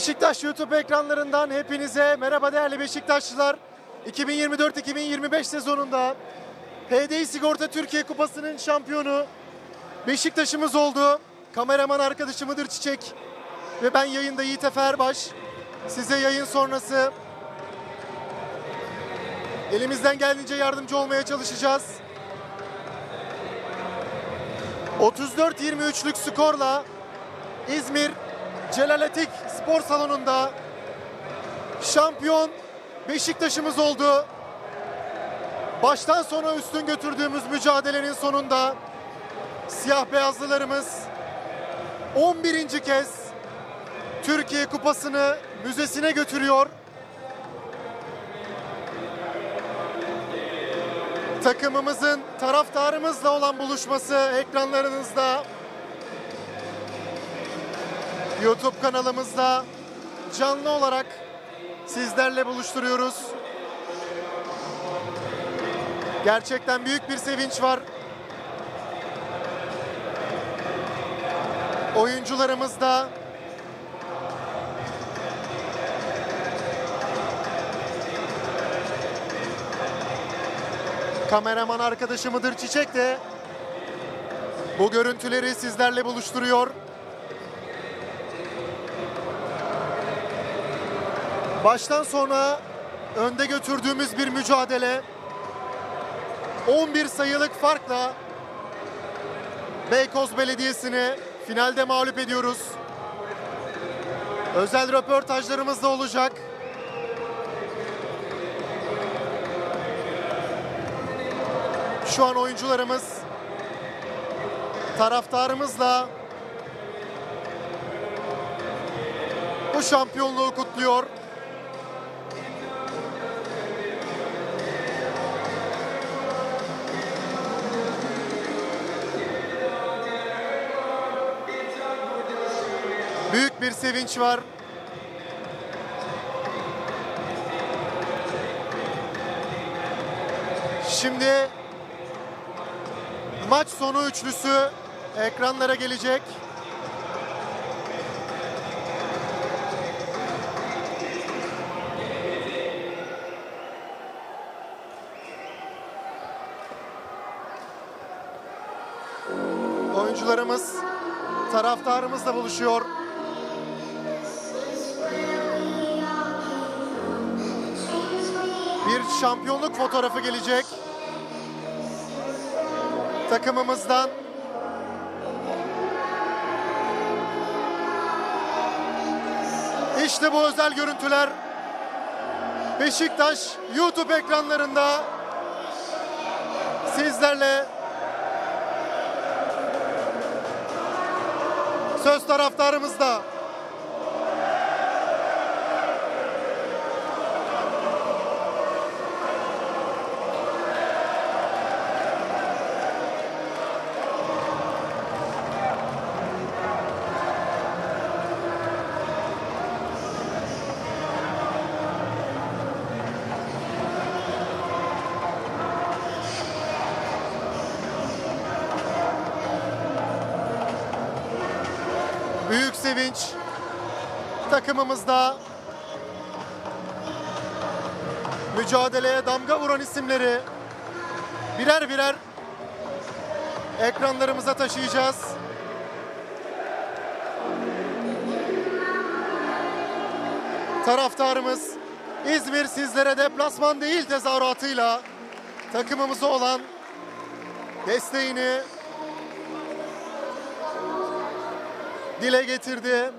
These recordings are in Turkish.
Beşiktaş YouTube ekranlarından hepinize merhaba değerli Beşiktaşlılar. 2024-2025 sezonunda HDI Sigorta Türkiye Kupası'nın şampiyonu Beşiktaş'ımız oldu. Kameraman arkadaşımıdır Çiçek ve ben yayında Yiğit Efe Erbaş. Size yayın sonrası elimizden geldiğince yardımcı olmaya çalışacağız. 34-23'lük skorla İzmir Celaletik Spor Salonu'nda şampiyon Beşiktaş'ımız oldu. Baştan sona üstün götürdüğümüz mücadelenin sonunda siyah beyazlılarımız 11. kez Türkiye Kupası'nı müzesine götürüyor. Takımımızın taraftarımızla olan buluşması ekranlarınızda. YouTube kanalımızda canlı olarak sizlerle buluşturuyoruz. Gerçekten büyük bir sevinç var. Oyuncularımız da kameraman arkadaşımıdır Çiçek de bu görüntüleri sizlerle buluşturuyor. Baştan sona önde götürdüğümüz bir mücadele. 11 sayılık farkla Beykoz Belediyesi'ni finalde mağlup ediyoruz. Özel röportajlarımız da olacak. Şu an oyuncularımız taraftarımızla bu şampiyonluğu kutluyor. Bir sevinç var. Şimdi maç sonu üçlüsü ekranlara gelecek. Oyuncularımız taraftarımızla buluşuyor. Bir şampiyonluk fotoğrafı gelecek. Takımımızdan İşte bu özel görüntüler Beşiktaş YouTube ekranlarında sizlerle söz taraftarımızda. Sevinç takımımızda mücadeleye damga vuran isimleri birer birer ekranlarımıza taşıyacağız. Taraftarımız İzmir sizlere deplasman değil tezahüratıyla takımımıza olan desteğini dile getirdi.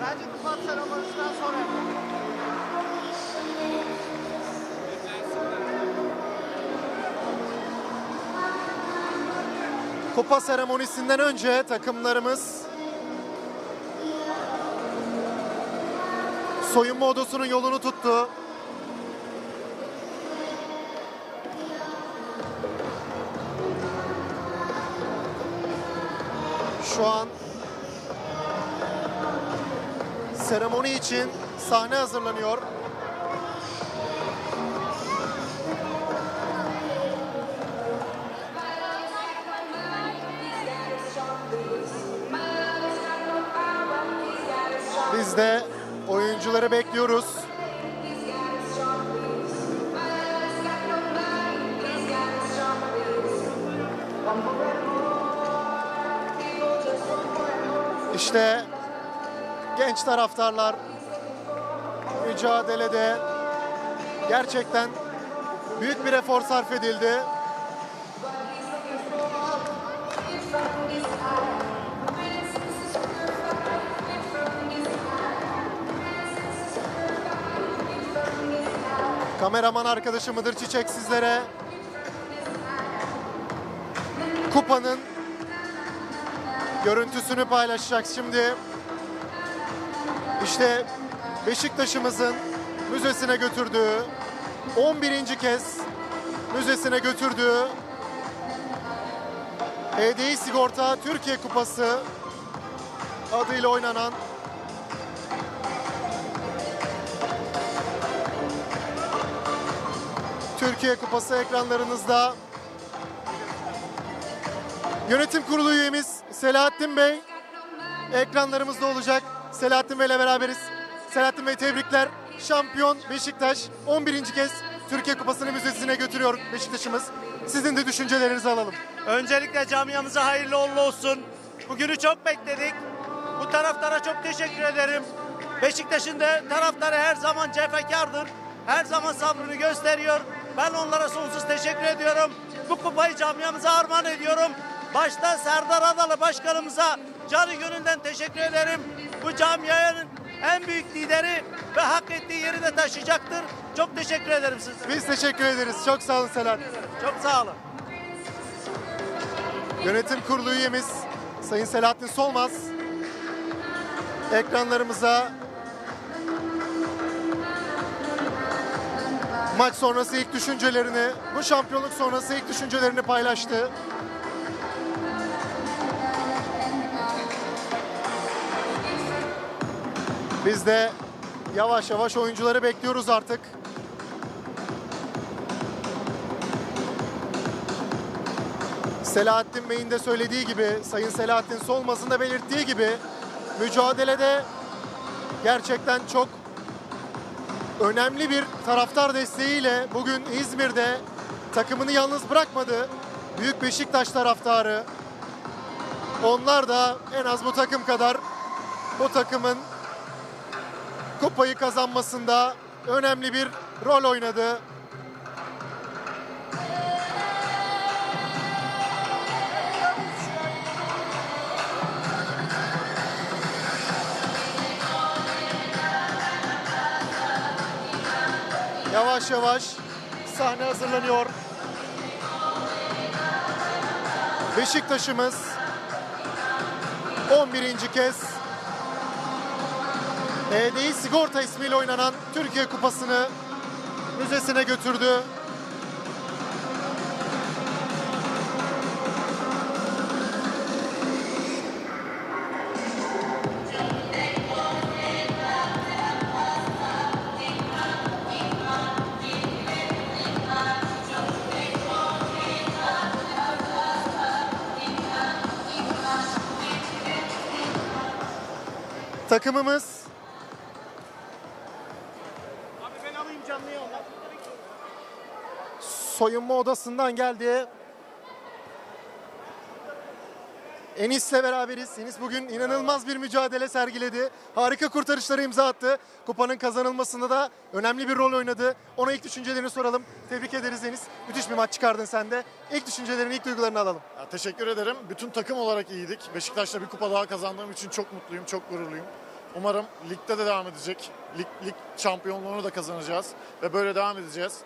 Bence kupa seremonisinden sonra yapalım. Kupa seremonisinden önce takımlarımız soyunma odasının yolunu tuttu. şu an. Seremoni için sahne hazırlanıyor. Biz de oyuncuları bekliyoruz. İşte genç taraftarlar mücadelede gerçekten büyük bir efor sarf edildi. Kameraman arkadaşım Mıdır Çiçek sizlere kupanın görüntüsünü paylaşacak şimdi. İşte Beşiktaş'ımızın müzesine götürdüğü 11. kez müzesine götürdüğü HDI Sigorta Türkiye Kupası adıyla oynanan Türkiye Kupası ekranlarınızda. Yönetim Kurulu üyemiz Selahattin Bey ekranlarımızda olacak. Selahattin Bey'le beraberiz. Selahattin Bey tebrikler. Şampiyon Beşiktaş 11. kez Türkiye Kupası'nı müzesine götürüyor Beşiktaş'ımız. Sizin de düşüncelerinizi alalım. Öncelikle camiamıza hayırlı uğurlu olsun. Bugünü çok bekledik. Bu taraftara çok teşekkür ederim. Beşiktaş'ın da taraftarı her zaman cefekardır. Her zaman sabrını gösteriyor. Ben onlara sonsuz teşekkür ediyorum. Bu kupayı camiamıza armağan ediyorum. Başta Serdar Adalı başkanımıza canı gönülden teşekkür ederim. Bu camianın en büyük lideri ve hak ettiği yeri de taşıyacaktır. Çok teşekkür ederim size. Biz teşekkür ederiz. Çok sağ olun Selahattin. Çok sağ olun. Yönetim Kurulu üyemiz Sayın Selahattin Solmaz ekranlarımıza maç sonrası ilk düşüncelerini, bu şampiyonluk sonrası ilk düşüncelerini paylaştı. Biz de yavaş yavaş oyuncuları bekliyoruz artık. Selahattin Bey'in de söylediği gibi, Sayın Selahattin Solmaz'ın da belirttiği gibi mücadelede gerçekten çok önemli bir taraftar desteğiyle bugün İzmir'de takımını yalnız bırakmadı. Büyük Beşiktaş taraftarı. Onlar da en az bu takım kadar bu takımın kupayı kazanmasında önemli bir rol oynadı. Yavaş yavaş sahne hazırlanıyor. Beşiktaş'ımız 11. kez HDI Sigorta ismiyle oynanan Türkiye Kupası'nı müzesine götürdü. Takımımız soyunma odasından geldi. Enis'le beraberiz. Enis bugün inanılmaz bir mücadele sergiledi. Harika kurtarışlara imza attı. Kupanın kazanılmasında da önemli bir rol oynadı. Ona ilk düşüncelerini soralım. Tebrik ederiz Enis. Müthiş bir maç çıkardın sen de. İlk düşüncelerini, ilk duygularını alalım. Ya, teşekkür ederim. Bütün takım olarak iyiydik. Beşiktaş'ta bir kupa daha kazandığım için çok mutluyum, çok gururluyum. Umarım ligde de devam edecek. Lig, lig şampiyonluğunu da kazanacağız ve böyle devam edeceğiz.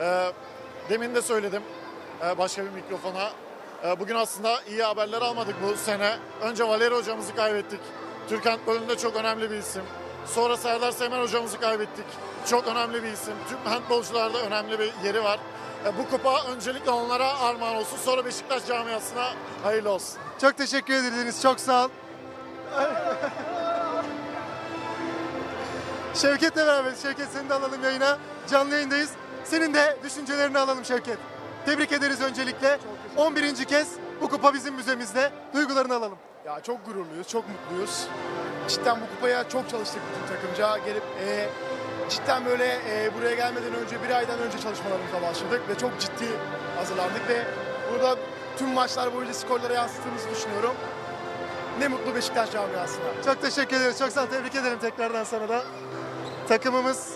Ee, demin de söyledim ee, başka bir mikrofona. Ee, bugün aslında iyi haberler almadık bu sene. Önce Valeri hocamızı kaybettik. Türk handbolunda çok önemli bir isim. Sonra Serdar Semer hocamızı kaybettik. Çok önemli bir isim. Türk handbolcularda önemli bir yeri var. Ee, bu kupa öncelikle onlara armağan olsun. Sonra Beşiktaş camiasına hayırlı olsun. Çok teşekkür ederiz. Çok sağ ol. Şevket'le beraberiz. Şevket seni de alalım yayına. Canlı yayındayız. Senin de düşüncelerini alalım Şevket. Tebrik ederiz öncelikle. 11. kez bu kupa bizim müzemizde. Duygularını alalım. Ya çok gururluyuz, çok mutluyuz. cidden bu kupaya çok çalıştık bütün takımca. Gelip e, cidden böyle e, buraya gelmeden önce bir aydan önce çalışmalarımıza başladık ve çok ciddi hazırlandık ve burada tüm maçlar boyunca skorlara yansıttığımızı düşünüyorum. Ne mutlu Beşiktaş camiasına. Çok teşekkür ederiz. Çok sağ ol. Tebrik ederim tekrardan sana da. Takımımız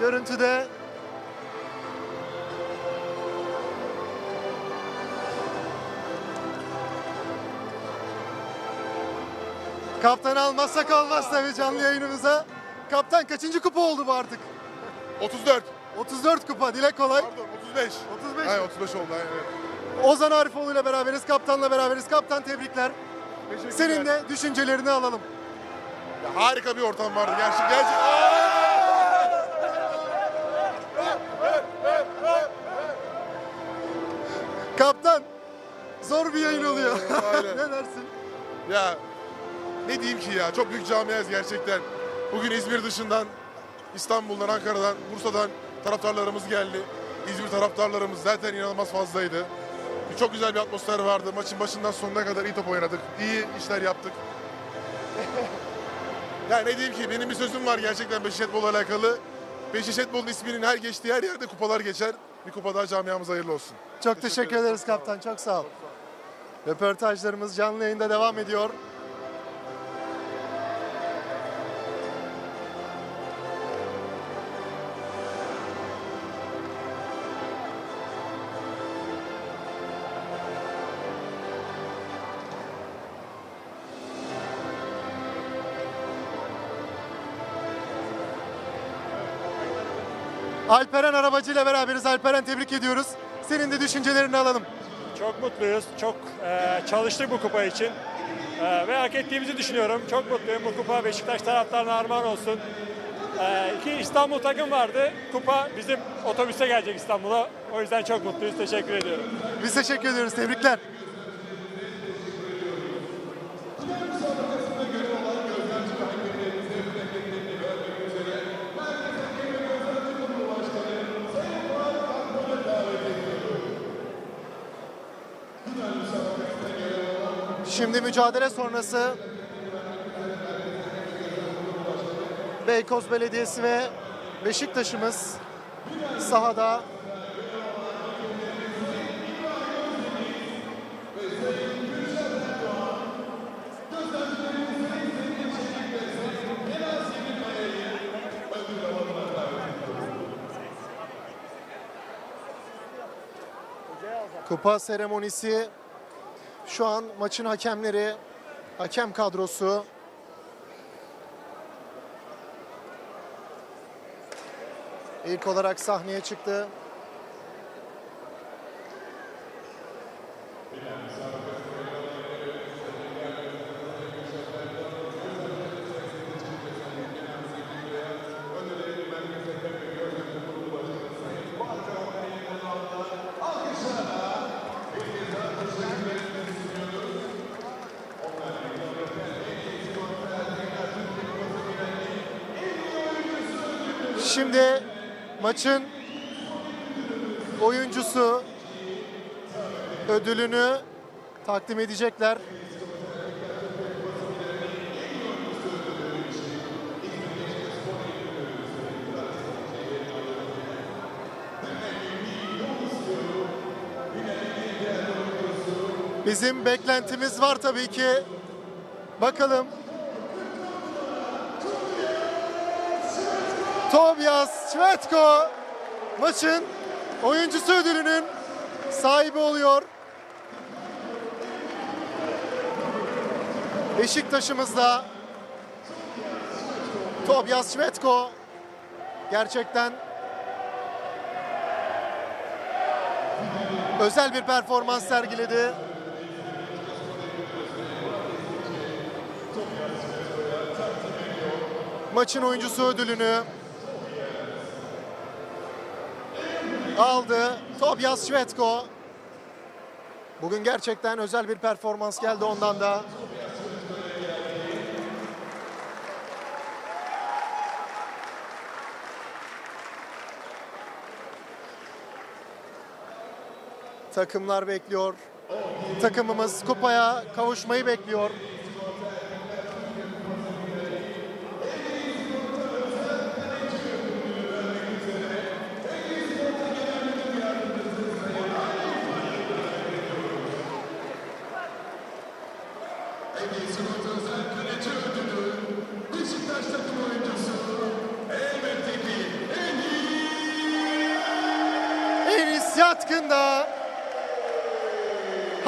görüntüde. Kaptanı almazsak olmaz tabii canlı yayınımıza. Kaptan kaçıncı kupa oldu bu artık? 34. 34 kupa dile kolay. Pardon 35. 35. Hayır 35 oldu. Hayır, evet. Ozan Arifoğlu ile beraberiz, kaptanla beraberiz. Kaptan tebrikler. Teşekkürler. Senin de düşüncelerini alalım. Ya, harika bir ortam vardı. Gerçek gerçek. Kaptan, zor bir yayın oluyor. Aynen. ne dersin? Ya ne diyeyim ki ya çok büyük camiayız gerçekten. Bugün İzmir dışından, İstanbul'dan, Ankara'dan, Bursa'dan taraftarlarımız geldi. İzmir taraftarlarımız zaten inanılmaz fazlaydı. Çok güzel bir atmosfer vardı. Maçın başından sonuna kadar iyi top oynadık. İyi işler yaptık. ya ne diyeyim ki benim bir sözüm var gerçekten Beşiktaş Futbol'la alakalı. Beşiktaş Futbol'un isminin her geçtiği her yerde kupalar geçer. Bir kupa daha camiamıza hayırlı olsun. Çok teşekkür, ederiz kaptan, çok sağ ol. Röportajlarımız canlı yayında devam ediyor. Alperen Arabacı ile beraberiz. Alperen tebrik ediyoruz. Senin de düşüncelerini alalım. Çok mutluyuz. Çok e, çalıştık bu kupa için. E, ve hak ettiğimizi düşünüyorum. Çok mutluyum. Bu kupa Beşiktaş taraftarına armağan olsun. E, iki İstanbul takım vardı. Kupa bizim otobüse gelecek İstanbul'a. O yüzden çok mutluyuz. Teşekkür ediyorum. Biz teşekkür ediyoruz. Tebrikler. Şimdi mücadele sonrası Beykoz Belediyesi ve Beşiktaş'ımız sahada. Kupa seremonisi şu an maçın hakemleri, hakem kadrosu ilk olarak sahneye çıktı. Şimdi maçın oyuncusu ödülünü takdim edecekler. Bizim beklentimiz var tabii ki. Bakalım Tobias Çvetko maçın oyuncusu ödülünün sahibi oluyor. Beşiktaş'ımızda Tobias Çvetko gerçekten özel bir performans sergiledi. Maçın oyuncusu ödülünü aldı. Tobias Şvetko. Bugün gerçekten özel bir performans geldi ondan da. Takımlar bekliyor. Takımımız kupaya kavuşmayı bekliyor.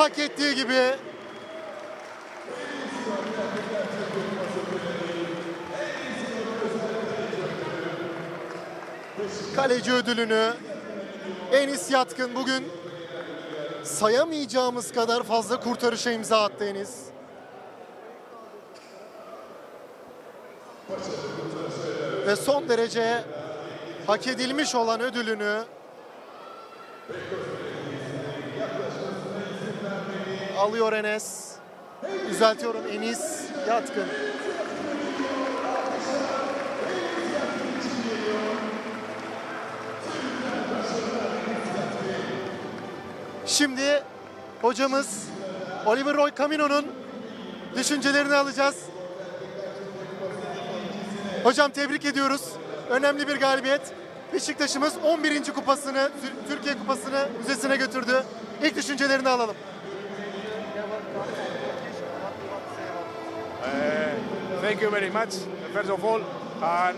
Hak ettiği gibi kaleci ödülünü Enis Yatkın bugün sayamayacağımız kadar fazla kurtarışa imza attı Enis. Ve son derece hak edilmiş olan ödülünü alıyor Enes. Düzeltiyorum Enis Yatkın. Şimdi hocamız Oliver Roy Camino'nun düşüncelerini alacağız. Hocam tebrik ediyoruz. Önemli bir galibiyet. Beşiktaş'ımız 11. kupasını, Tür- Türkiye kupasını müzesine götürdü. İlk düşüncelerini alalım. Thank you very much, first of all. And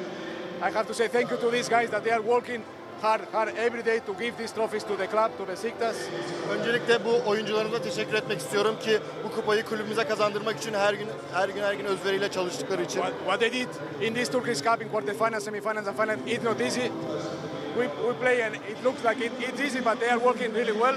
I have to say thank you to these guys that they are working hard, hard every day to give these trophies to the club, to Besiktas. Öncelikle bu oyuncularımıza teşekkür etmek istiyorum ki bu kupayı kulübümüze kazandırmak için her gün her gün her gün özveriyle çalıştıkları için. What, what they did in this Turkish Cup in quarterfinals, semifinals, and finals, it's not easy. We, we play and it looks like it, it's easy, but they are working really well.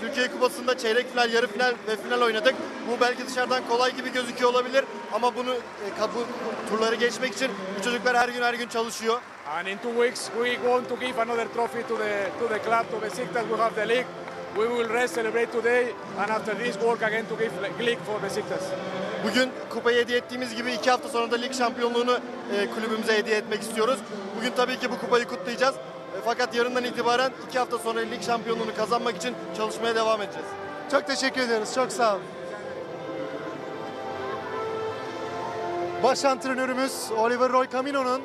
Türkiye Kupası'nda çeyrek final, yarı final ve final oynadık. Bu belki dışarıdan kolay gibi gözüküyor olabilir ama bunu e, bu turları geçmek için bu çocuklar her gün her gün çalışıyor. And in two weeks, we want to give another trophy to the to the club, to Besiktas. We have the league. We will rest, celebrate today, and after this, work again to give league for Besiktas. Bugün kupayı hediye ettiğimiz gibi iki hafta sonra da lig şampiyonluğunu e, kulübümüze hediye etmek istiyoruz. Bugün tabii ki bu kupayı kutlayacağız. E, fakat yarından itibaren iki hafta sonra lig şampiyonluğunu kazanmak için çalışmaya devam edeceğiz. Çok teşekkür ederiz. Çok sağ olun. Baş antrenörümüz Oliver Roy Camino'nun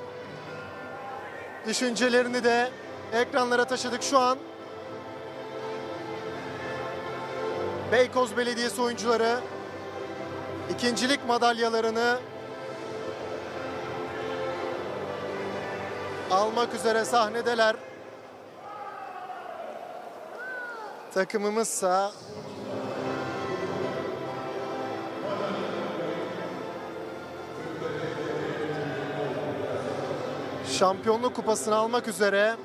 düşüncelerini de ekranlara taşıdık şu an. Beykoz Belediyesi oyuncuları ikincilik madalyalarını almak üzere sahnedeler. Takımımızsa şampiyonluk kupasını almak üzere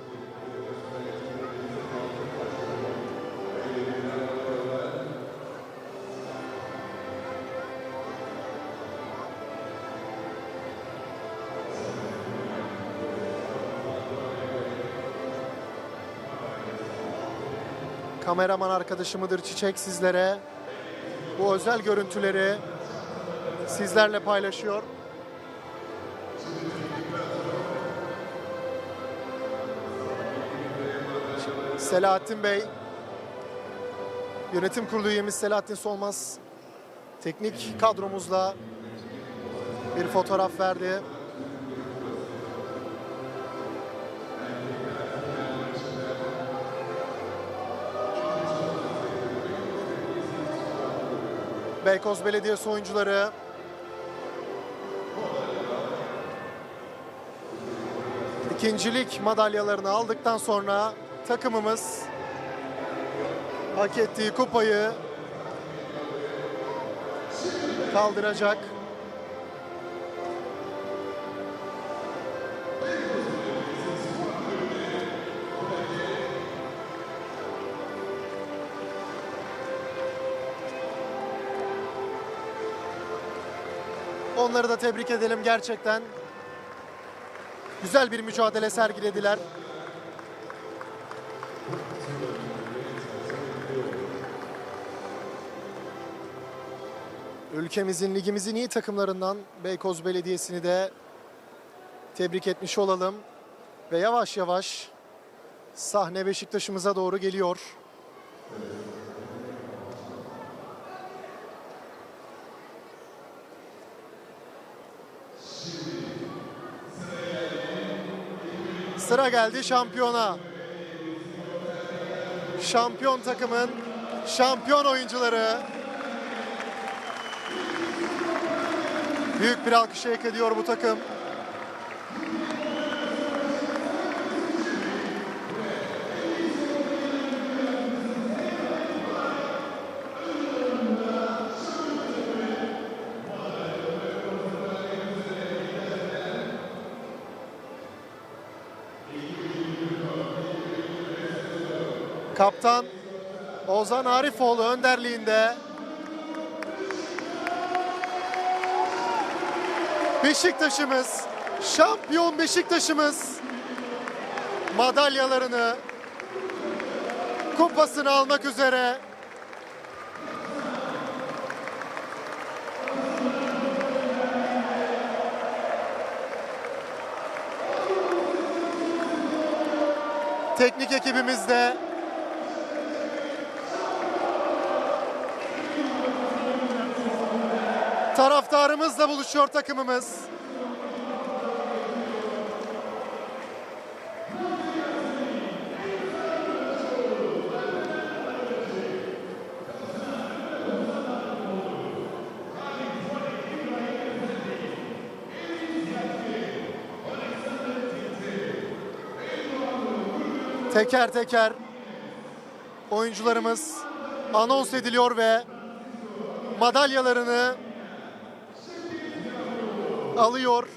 kameraman arkadaşımıdır Çiçek sizlere bu özel görüntüleri sizlerle paylaşıyor. Selahattin Bey, yönetim kurulu üyemiz Selahattin Solmaz teknik kadromuzla bir fotoğraf verdi. Beykoz Belediyesi oyuncuları ikincilik madalyalarını aldıktan sonra takımımız hak ettiği kupayı kaldıracak. Onları da tebrik edelim gerçekten. Güzel bir mücadele sergilediler. Ülkemizin, ligimizin iyi takımlarından Beykoz Belediyesi'ni de tebrik etmiş olalım. Ve yavaş yavaş sahne Beşiktaş'ımıza doğru geliyor. Sıra geldi şampiyona. Şampiyon takımın şampiyon oyuncuları Büyük bir alkışı hak ediyor bu takım. Kaptan Ozan Arifoğlu önderliğinde Beşiktaş'ımız, şampiyon Beşiktaş'ımız madalyalarını, kupasını almak üzere teknik ekibimizde taraftarımızla buluşuyor takımımız. Teker teker oyuncularımız anons ediliyor ve madalyalarını alıyor.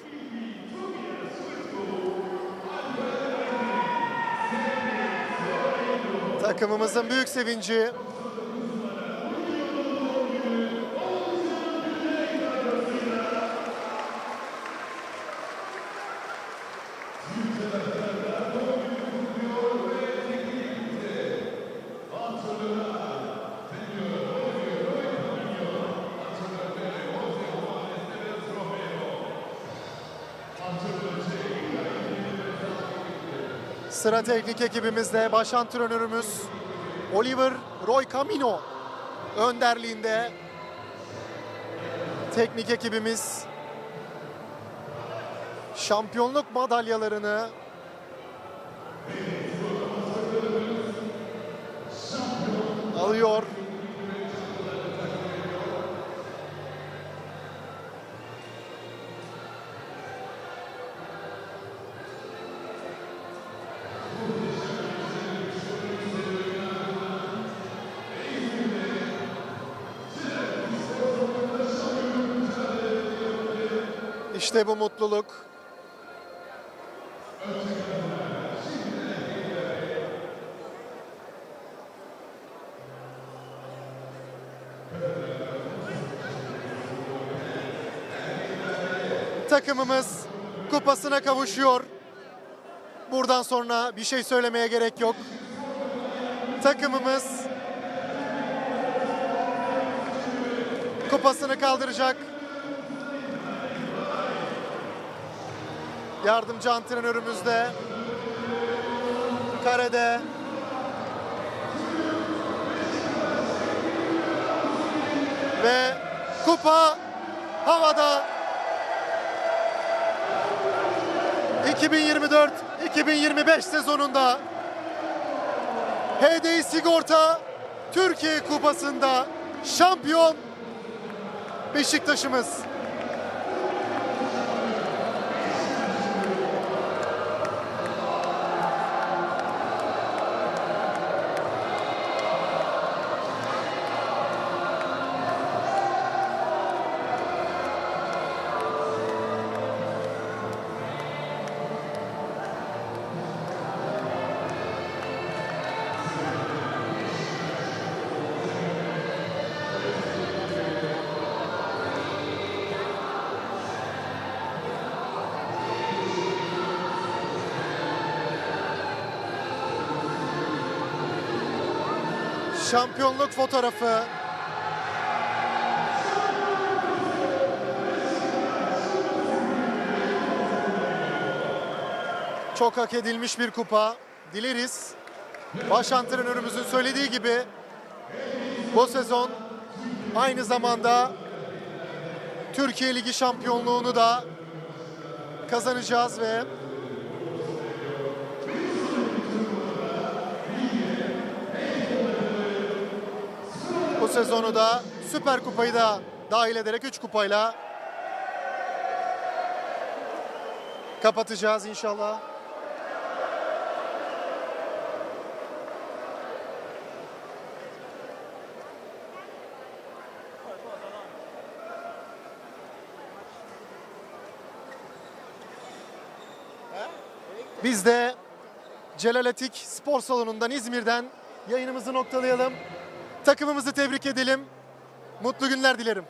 Takımımızın büyük sevinci. Sıra teknik ekibimizde baş antrenörümüz Oliver Roy Camino önderliğinde teknik ekibimiz şampiyonluk madalyalarını alıyor. İşte bu mutluluk. Takımımız kupasına kavuşuyor. Buradan sonra bir şey söylemeye gerek yok. Takımımız kupasını kaldıracak. Yardımcı antrenörümüz de karede. Ve kupa havada. 2024-2025 sezonunda HDI Sigorta Türkiye Kupası'nda şampiyon Beşiktaş'ımız. Şampiyonluk fotoğrafı. Çok hak edilmiş bir kupa. Dileriz. Baş antrenörümüzün söylediği gibi bu sezon aynı zamanda Türkiye Ligi şampiyonluğunu da kazanacağız ve sezonu da Süper Kupayı da dahil ederek 3 kupayla kapatacağız inşallah. Biz de Celal Atik Spor Salonu'ndan İzmir'den yayınımızı noktalayalım. Takımımızı tebrik edelim. Mutlu günler dilerim.